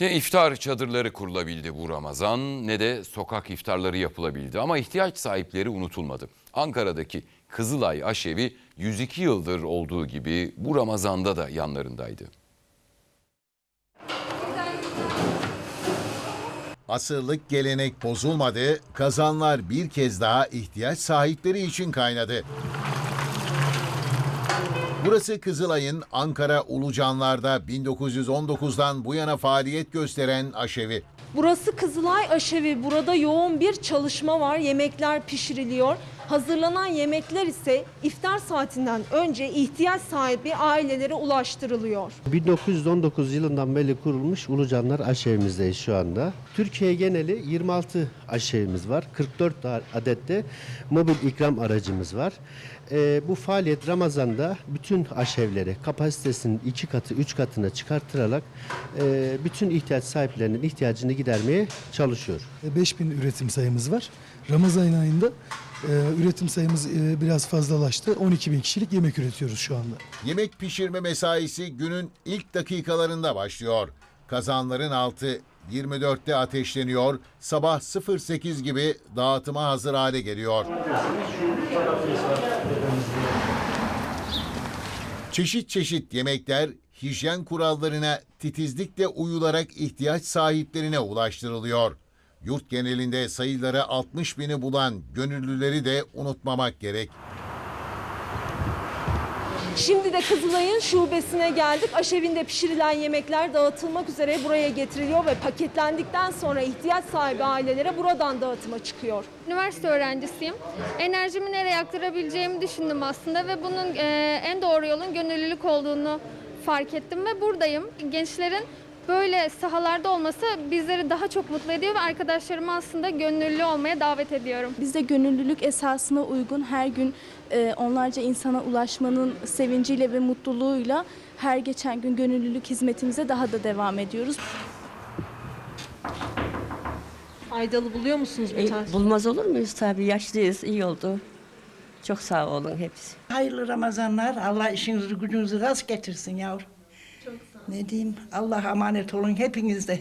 Ne iftar çadırları kurulabildi bu Ramazan ne de sokak iftarları yapılabildi ama ihtiyaç sahipleri unutulmadı. Ankara'daki Kızılay Aşevi 102 yıldır olduğu gibi bu Ramazan'da da yanlarındaydı. Asırlık gelenek bozulmadı, kazanlar bir kez daha ihtiyaç sahipleri için kaynadı. Burası Kızılay'ın Ankara Ulucanlar'da 1919'dan bu yana faaliyet gösteren aşevi. Burası Kızılay Aşevi. Burada yoğun bir çalışma var. Yemekler pişiriliyor. Hazırlanan yemekler ise iftar saatinden önce ihtiyaç sahibi ailelere ulaştırılıyor. 1919 yılından beri kurulmuş Ulucanlar aşevimizdeyiz şu anda. Türkiye geneli 26 aşevimiz var. 44 adette mobil ikram aracımız var. Ee, bu faaliyet Ramazan'da bütün aşevleri kapasitesinin iki katı, üç katına çıkartılarak e, bütün ihtiyaç sahiplerinin ihtiyacını gidermeye çalışıyor. 5000 üretim sayımız var. Ramazan ayında e, üretim sayımız e, biraz fazlalaştı. 12 bin kişilik yemek üretiyoruz şu anda. Yemek pişirme mesaisi günün ilk dakikalarında başlıyor. Kazanların altı 24'te ateşleniyor, sabah 08 gibi dağıtıma hazır hale geliyor. Çeşit çeşit yemekler hijyen kurallarına titizlikle uyularak ihtiyaç sahiplerine ulaştırılıyor. Yurt genelinde sayıları 60 bini bulan gönüllüleri de unutmamak gerek. Şimdi de Kızılay'ın şubesine geldik. Aşevinde pişirilen yemekler dağıtılmak üzere buraya getiriliyor ve paketlendikten sonra ihtiyaç sahibi ailelere buradan dağıtıma çıkıyor. Üniversite öğrencisiyim. Enerjimi nereye aktarabileceğimi düşündüm aslında ve bunun e, en doğru yolun gönüllülük olduğunu fark ettim ve buradayım. Gençlerin böyle sahalarda olması bizleri daha çok mutlu ediyor ve arkadaşlarımı aslında gönüllü olmaya davet ediyorum. Biz de gönüllülük esasına uygun her gün e, onlarca insana ulaşmanın sevinciyle ve mutluluğuyla her geçen gün gönüllülük hizmetimize daha da devam ediyoruz. Faydalı buluyor musunuz bu E, tarz? bulmaz olur muyuz tabii yaşlıyız iyi oldu. Çok sağ olun hepsi. Hayırlı Ramazanlar. Allah işinizi gücünüzü rast getirsin yavrum. Ne diyeyim? Allah emanet olun hepinizde.